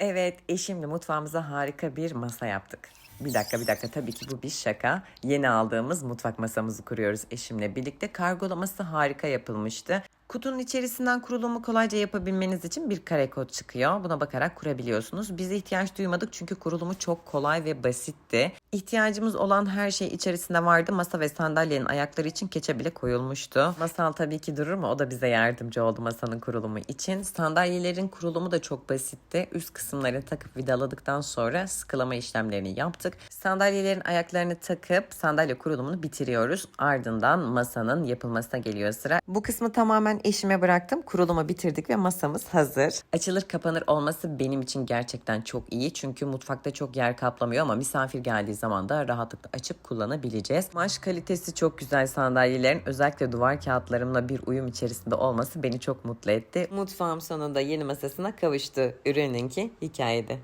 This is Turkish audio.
Evet, eşimle mutfağımıza harika bir masa yaptık. Bir dakika bir dakika tabii ki bu bir şaka. Yeni aldığımız mutfak masamızı kuruyoruz eşimle birlikte. Kargolaması harika yapılmıştı. Kutunun içerisinden kurulumu kolayca yapabilmeniz için bir kare kod çıkıyor. Buna bakarak kurabiliyorsunuz. Biz ihtiyaç duymadık çünkü kurulumu çok kolay ve basitti. İhtiyacımız olan her şey içerisinde vardı. Masa ve sandalyenin ayakları için keçe bile koyulmuştu. Masal tabii ki durur mu? O da bize yardımcı oldu masanın kurulumu için. Sandalyelerin kurulumu da çok basitti. Üst kısımları takıp vidaladıktan sonra sıkılama işlemlerini yaptık. Sandalyelerin ayaklarını takıp sandalye kurulumunu bitiriyoruz. Ardından masanın yapılmasına geliyor sıra. Bu kısmı tamamen eşime bıraktım. Kurulumu bitirdik ve masamız hazır. Açılır kapanır olması benim için gerçekten çok iyi. Çünkü mutfakta çok yer kaplamıyor ama misafir geldiği zaman da rahatlıkla açıp kullanabileceğiz. Kumaş kalitesi çok güzel sandalyelerin. Özellikle duvar kağıtlarımla bir uyum içerisinde olması beni çok mutlu etti. Mutfağım sonunda yeni masasına kavuştu. Ürününki hikayede.